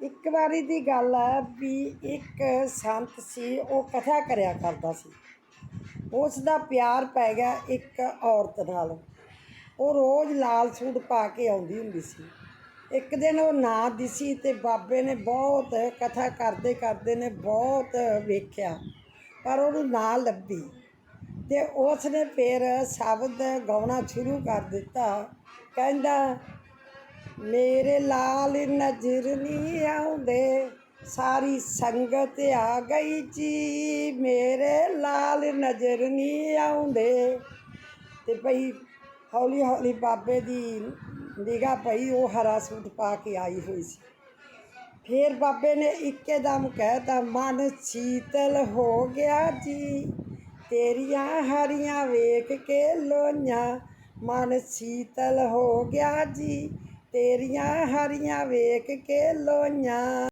ਇੱਕ ਵਾਰੀ ਦੀ ਗੱਲ ਹੈ ਵੀ ਇੱਕ ਸੰਤ ਸੀ, ਉਹ ਕਥਾ ਕਰਿਆ ਕਰਦਾ ਸੀ। ਉਸ ਦਾ ਪਿਆਰ ਪੈ ਗਿਆ ਇੱਕ ਔਰਤ ਨਾਲ। ਉਹ ਰੋਜ਼ ਲਾਲ ਸੂਟ ਪਾ ਕੇ ਆਉਂਦੀ ਹੁੰਦੀ ਸੀ। ਇੱਕ ਦਿਨ ਉਹ ਨਾ ਦਿਸੀ ਤੇ ਬਾਬੇ ਨੇ ਬਹੁਤ ਕਥਾ ਕਰਦੇ ਕਰਦੇ ਨੇ ਬਹੁਤ ਵੇਖਿਆ, ਪਰ ਉਹਨੂੰ ਨਾ ਲੱਭੀ। ਤੇ ਉਸ ਨੇ ਫਿਰ ਸ਼ਬਦ ਗਾਉਣਾ ਸ਼ੁਰੂ ਕਰ ਦਿੱਤਾ। ਕਹਿੰਦਾ ਮੇਰੇ ਲਾਲ ਨਜ਼ਰ ਨਹੀਂ ਆਉਂਦੇ ਸਾਰੀ ਸੰਗਤ ਆ ਗਈ ਜੀ ਮੇਰੇ ਲਾਲ ਨਜ਼ਰ ਨਹੀਂ ਆਉਂਦੇ ਤੇ ਭਈ ਹੌਲੀ ਹੌਲੀ ਬਾਬੇ ਦੀ ਨਿਗਾਹ ਪਈ ਉਹ ਹਰਾ ਸੂਟ ਪਾ ਕੇ ਆਈ ਹੋਈ ਸੀ ਫਿਰ ਬਾਬੇ ਨੇ ਇੱਕਦਮ ਕਹਿਤਾ ਮਨ ਸ਼ੀਤਲ ਹੋ ਗਿਆ ਜੀ ਤੇਰੀਆਂ ਹਰੀਆਂ ਵੇਖ ਕੇ ਲੋਈਆਂ ਮਨ ਸ਼ੀਤਲ ਹੋ ਗਿਆ ਜੀ ਤੇਰੀਆਂ ਹਾਰੀਆਂ ਵੇਖ ਕੇ ਲੋਈਆਂ।